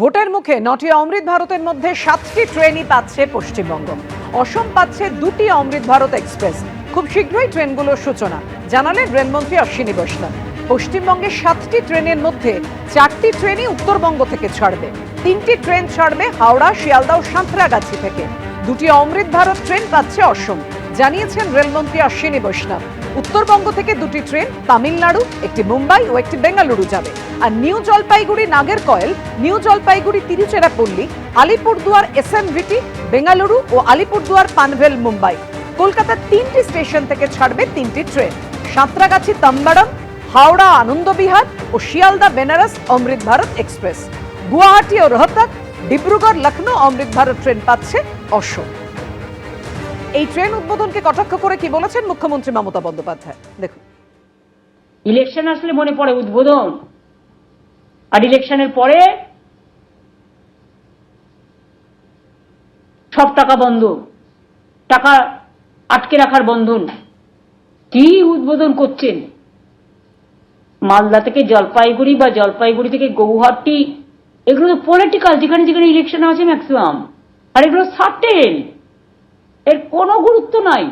ভোটের মুখে নটি অমৃত ভারতের মধ্যে সাতটি ট্রেনই পাচ্ছে পশ্চিমবঙ্গ। অসম পাচ্ছে দুটি অমৃত ভারত এক্সপ্রেস। খুব শীঘ্রই ট্রেনগুলোর সূচনা, জানালেন রেলমন্ত্রী অশ্বিনী বৈষ্ণব। পশ্চিমবঙ্গের সাতটি ট্রেনের মধ্যে চারটি ট্রেনই উত্তরবঙ্গ থেকে ছাড়বে। তিনটি ট্রেন ছাড়বে হাওড়া, শিয়ালদা ও সাঁতরাগাছি থেকে। দুটি অমৃত ভারত ট্রেন পাচ্ছে অসম, জানিয়েছেন রেলমন্ত্রী অশ্বিনী বৈষ্ণব। উত্তরবঙ্গ থেকে দুটি ট্রেন, তামিলনাড়ু, একটি মুম্বাই ও একটি বেঙ্গালুরু যাবে। আর new Jalpaiguri Nagercoil new Jalpaiguri Tiruchirappalli Alipurduar, S SMVT Bengaluru ও আলিপুরদুয়ার, পানভেল, মুম্বাই। কলকাতার তিনটি স্টেশন থেকে ছাড়বে তিনটি ট্রেন। সাঁতরাগাছি, তাম্বাড়ম, হাওড়া, আনন্দবিহার ও শিয়ালদা, বেনারস, অমৃত ভারত এক্সপ্রেস। গুয়াহাটি ও রোহতক, ডিব্রুগড় লখনৌ অমৃত ভারত ট্রেন পাচ্ছে অসম এই ট্রেন উদ্বোধনকে কটাক্ষ করে কি বলেছেন মুখ্যমন্ত্রী মমতা বন্দ্যোপাধ্যায়? দেখুন। ইলেকশন আসলে মনে পড়ে উদ্বোধন। আর ইলেকশনের পরে সব টাকা বন্ধ টাকা আটকে রাখার বন্ধন। কি উদ্বোধন করছেন? মালদা থেকে জলপাইগুড়ি বা জলপাইগুড়ি থেকে গৌহাটি, এগুলো তো পলিটিক্যাল যেখানে যেখানে ইলেকশন আছে ম্যাক্সিমাম আর এগুলো সার্টেন এর কোনো গুরুত্ব নাই।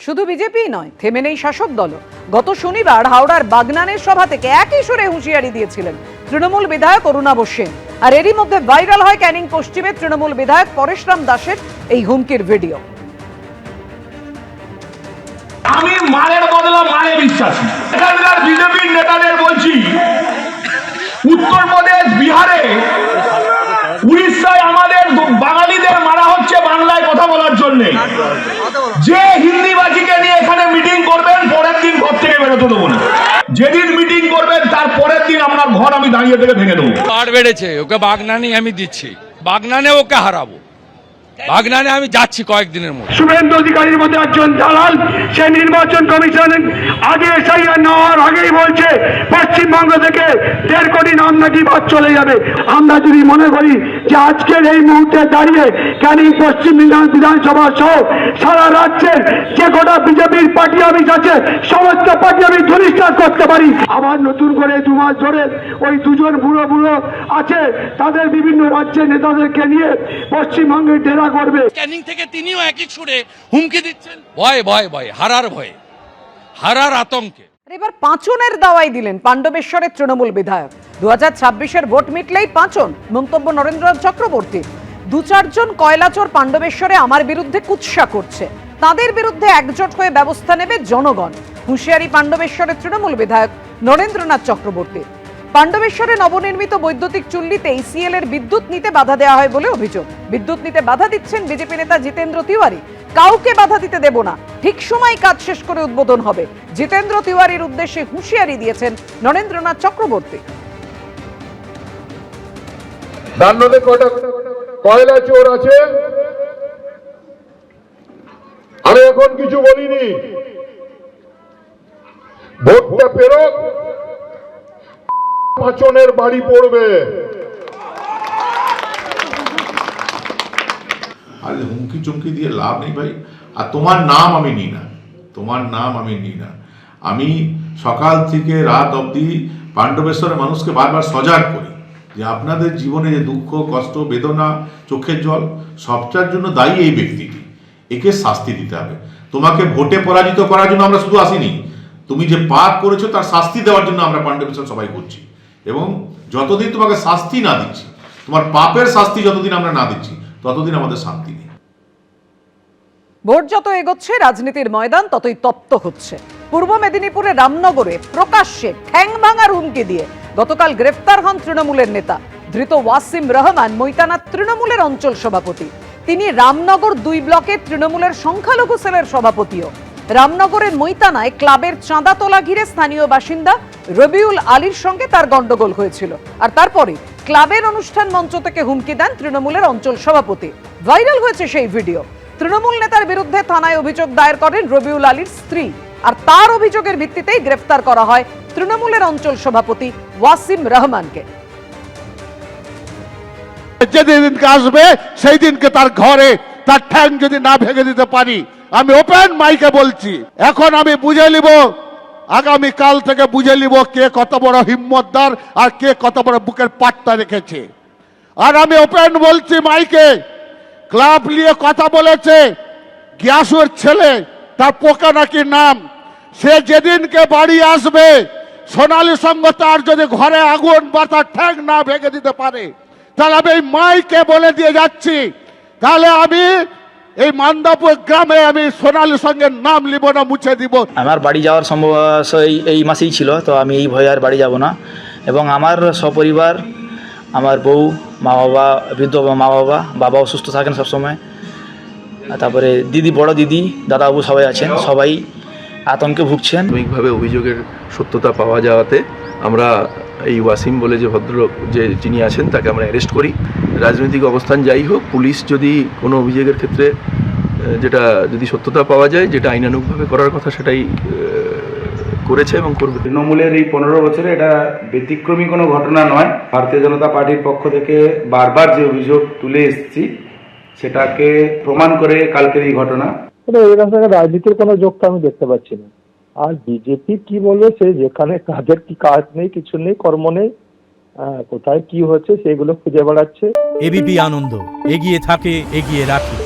শুধু বিজেপি নয় থেমে নেই শাসক দল গত শনিবার হাওড়ার বাগনানের সভা থেকে একই সুরে হুঁশিয়ারি দিয়েছিলেন তৃণমূল বিধায়ক অরুণাব সেন। আর এরই মধ্যে ভাইরাল হয় ক্যানিং পশ্চিমের তৃণমূল বিধায়ক পরেশরাম দাসের এই হুমকির ভিডিও। আমি মারের বদলা মারে বিশ্বাসী। এখানকার বিজেপির নেতাদের বলছি উত্তরপ্রদেশ বিহারে উড়িষ্যায় আমাদের দু- বাঙালিদের মারা হচ্ছে বাংলায় কথা বলার জন্য। যে হিন্দিবাজিকে নিয়ে এখানে মিটিং করবেন পরের দিন ঘর থেকে বেরোতে দেবো না। যেদিন মিটিং করবেন তার পরের দিন আপনার ঘর আমি দাঁড়িয়ে থেকে ভেঙে দেবো। পার বেড়েছে ওকে বাগনানি আমি দিচ্ছি। বাগনানে ওকে হারাবো। বাগনানে আমি যাচ্ছি কয়েকদিনের মধ্যে। শুভেন্দু অধিকারীর মধ্যে একজন দালাল সে নির্বাচন কমিশন আগে এসআইআর নেওয়ার আগেই বলছে, পশ্চিমবঙ্গ থেকে দেড় কোটি নাম নাকি বাদ চলে যাবে। আমরা যদি মনে করি যে আজকের এই মুহূর্তে দাঁড়িয়ে ক্যানিং পশ্চিম বিধানসভা সহ সারা রাজ্যের যে কটা বিজেপির পার্টি অফিস আছে, সমস্ত পার্টি অফিস ধনিষ্ঠা করতে পারি। আবার নতুন করে দু মাস ধরে ওই দুজন বুড়ো বুড়ো আছে, তাদের বিভিন্ন রাজ্যের নেতাদেরকে নিয়ে পশ্চিমবঙ্গে ডেরা করবে। ক্যানিং থেকে তিনিও একই সুরে হুমকি দিচ্ছেন। ভয় ভয় ভয়, হারার ভয়ে। হারার আতঙ্কে। এবার পাঁচনের দাওয়াই দিলেন পাণ্ডবেশ্বরের তৃণমূল বিধায়ক। দু হাজার ছাব্বিশের ভোট মিটলেই পাঁচন, মন্তব্য নরেন্দ্রনাথ চক্রবর্তী। দু চারজন কয়লাচোর পাণ্ডবেশ্বরে আমার বিরুদ্ধে কুৎসা করছে। তাদের বিরুদ্ধে একজোট হয়ে ব্যবস্থা নেবে জনগণ। হুঁশিয়ারি পাণ্ডবেশ্বরের তৃণমূল বিধায়ক নরেন্দ্রনাথ চক্রবর্তী। পাণ্ডবেশ্বরে নবনির্মিত বৈদ্যুতিক চুল্লিতে ইসিএল এর বিদ্যুৎ নিতে বাধা দেওয়া হয় বলে অভিযোগ। বিদ্যুৎ নিতে বাধা দিচ্ছেন বিজেপি নেতা জিতেন্দ্র তিওয়ারি। কাউকে বাধা দিতে দেব না। ঠিক সময় কাজ শেষ করে উদ্বোধন হবে। জিতেন্দ্র তিওয়ারির উদ্দেশ্যে হুঁশিয়ারি দিয়েছেন নরেন্দ্রনাথ চক্রবর্তী। কয়লা চোর আছে। আমি এখন কিছু বলিনি। ভোটটা পেরোক পাচনের বাড়ি পড়বে। আর হুমকি চুমকি দিয়ে লাভ নেই ভাই। আর তোমার নাম আমি নিই না। তোমার নাম আমি নিই না। আমি সকাল থেকে রাত অবধি পাণ্ডবেশ্বরের মানুষকে বারবার সজাগ করি যে আপনাদের জীবনে যে দুঃখ, কষ্ট, বেদনা, চোখের জল, সবটার জন্য দায়ী এই ব্যক্তিটি। একে শাস্তি দিতে হবে। তোমাকে ভোটে পরাজিত করার জন্য আমরা শুধু আসিনি। তুমি যে পাপ করেছ তার শাস্তি দেওয়ার জন্য আমরা পাণ্ডবেশ্বর সবাই করছি। এবং যতদিন তোমাকে শাস্তি না দিচ্ছি, তোমার পাপের শাস্তি যতদিন আমরা না দিচ্ছি ততদিন আমাদের শান্তি নেই। ভোট যত এগোচ্ছে, রাজনীতির ময়দান ততই তপ্ত হচ্ছে। পূর্ব মেদিনীপুরে রামনগরে প্রকাশ্যে ঠ্যাং ভাঙার হুমকি দিয়ে গতকাল গ্রেফতার হন তৃণমূলের নেতা, ধৃত ওয়াসিম রহমান মৈতানা তৃণমূলের অঞ্চল সভাপতি। তিনি রামনগর দুই ব্লকের তৃণমূলের সংখ্যালঘু সেলের সভাপতিও। রামনগরের মৈতানায় ক্লাবের চাঁদা তোলা ঘিরে স্থানীয় বাসিন্দা রবিউল আলীর সঙ্গে তার গন্ডগোল হয়েছিল। আর তারপরে ক্লাবের অনুষ্ঠান মঞ্চ থেকে হুমকি দেন তৃণমূলের অঞ্চল সভাপতি। ভাইরাল হয়েছে সেই ভিডিও। তৃণমূল নেতার বিরুদ্ধে থানায় অভিযোগ দায়ের করেন রবিউল আলীর স্ত্রী। আর তার অভিযোগের ভিত্তিতেই গ্রেফতার করা হয় তৃণমূলের অঞ্চল সভাপতি ওয়াসিম রহমানকে। যেদিনকে আসবে সেই দিনকে তার ঘরে তার ঠ্যাং যদি না ভেঙে দিতে পারি, আমি ওপেন মাইকে বলছি। এখন আমি বুঝে নিব আগামী কাল থেকে বুঝে নিব কে কত বড় হিম্মতদার আর কে কত বড় বুকের পাট্টা রেখেছে। আর আমি ওপেন বলছি মাইকে, ক্লাব নিয়ে কথা বলেছে, গিয়াসুর ছেলে, তার পোকা নাকি নাম। সে যেদিনকে বাড়ি আসবে, সোনালী সঙ্গ তার যদি ঘরে আগুন বা তার ঠ্যাং না ভেঙে দিতে পারে, তাহলে আমি এই মাইকে বলে দিয়ে যাচ্ছি। তাহলে আমি এই মান্দাপুর গ্রামে আমি সোনালী সঙ্গে নাম লিব না মুছে দিব। আমার বাড়ি যাওয়ার সম্ভব এই এই মাসেই ছিল তো আমি এই ভয়ে আর বাড়ি যাব না। এবং আমার সপরিবার আমার বউ মা বাবা বৃদ্ধ মা বাবা বাবা অসুস্থ থাকেন সবসময়। আর তারপরে দিদি বড় দিদি দাদাবাবু সবাই আছেন সবাই আতঙ্কে ভুগছেন। অভিযোগের সত্যতা পাওয়া যাওয়াতে আমরা এই ওয়াসিম বলে যে ভদ্রলোক যে যিনি আছেন তাকে আমরা অ্যারেস্ট করি। রাজনৈতিক অবস্থান যাই হোক পুলিশ যদি কোনো অভিযোগের ক্ষেত্রে যেটা যদি সত্যতা পাওয়া যায় যেটা আইনানুগভাবে করার কথা সেটাই আহ, করেছে এবং করবে। তৃণমূলের এই পনেরো বছরে এটা ব্যতিক্রমী কোনো ঘটনা নয়। ভারতীয় জনতা পার্টির পক্ষ থেকে বারবার যে অভিযোগ তুলে এসেছি সেটাকে প্রমাণ করে কালকের এই ঘটনা। এরকম রাজনীতির কোনো যোগ তো আমি দেখতে পাচ্ছি না। আর বিজেপি কি বলবে? সে যেখানে কাজের কি কাজ নেই, কিছু নেই, কর্ম নেই কোথায় কি হচ্ছে সেগুলো খুঁজে বেড়াচ্ছে। এবিপি আনন্দ, এগিয়ে থাকে, এগিয়ে রাখে।